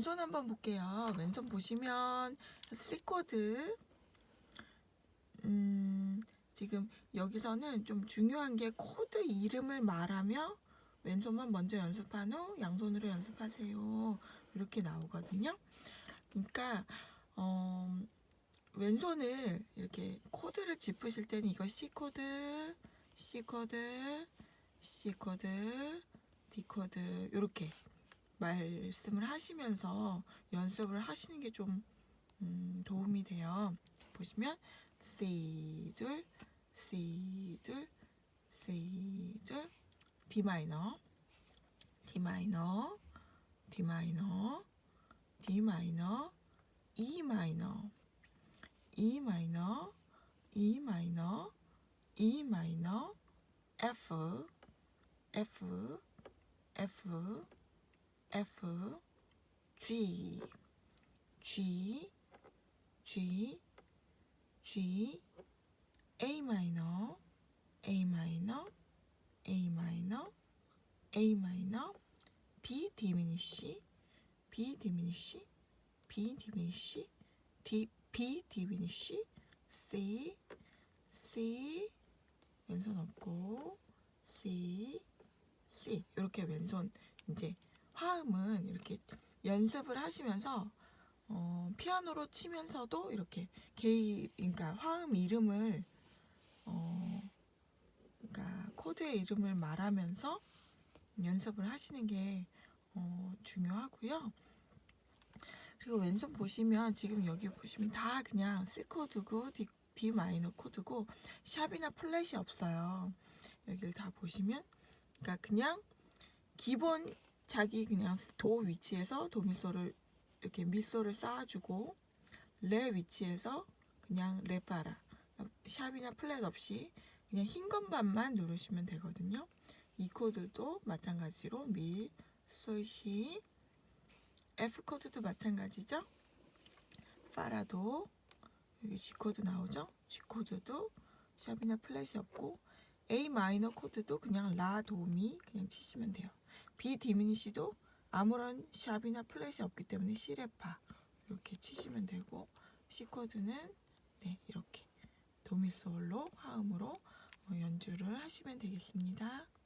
왼손 한번 볼게요. 왼손 보시면 C 코드. 음, 지금 여기서는 좀 중요한 게 코드 이름을 말하며 왼손만 먼저 연습한 후 양손으로 연습하세요. 이렇게 나오거든요. 그러니까 어, 왼손을 이렇게 코드를 짚으실 때는 이거 C 코드, C 코드, C 코드, D 코드 이렇게 말씀을 하시면서 연습을 하시는 게좀 음, 도움이 돼요. 보시면 C 둘, C 둘, C 둘, D 마이너, D 마이너, D 마이너, D 마이너, E 마이너, E 마이너, E 마이너, E 마이너, F, F, F, G, G, G, G, A 마이너, A 마이너, A 마이너, A 마이너, B 디미니시, B 디미니시, B 디미니시, D B 디미니시, C, C, 왼손 없고 C, C. 이렇게 왼손 이제 화음은 이렇게 연습을 하시면서 어, 피아노로 치면서도 이렇게 개인 그러니까 화음 이름을 어, 그러니까 코드의 이름을 말하면서 연습을 하시는 게 어, 중요하고요. 그리고 왼손 보시면 지금 여기 보시면 다 그냥 C 코드고 D, D 마이너 코드고 샵이나 플랫이 없어요. 여기를 다 보시면 그러니까 그냥 기본 자기 그냥 도 위치에서 도미소를 이렇게 미소를 쌓아주고 레 위치에서 그냥 레파라 샵이나 플랫 없이 그냥 흰 건반만 누르시면 되거든요. 이 코드도 마찬가지로 미, 솔시 F 코드도 마찬가지죠. 파라도 여기 G 코드 나오죠. G 코드도 샵이나 플랫이 없고 A 마이너 코드도 그냥 라 도미 그냥 치시면 돼요. B 디미니시도 아무런 샵이나 플랫이 없기 때문에 시레파 이렇게 치시면 되고 C 코드는 네 이렇게 도미솔로 화음으로 어, 연주를 하시면 되겠습니다.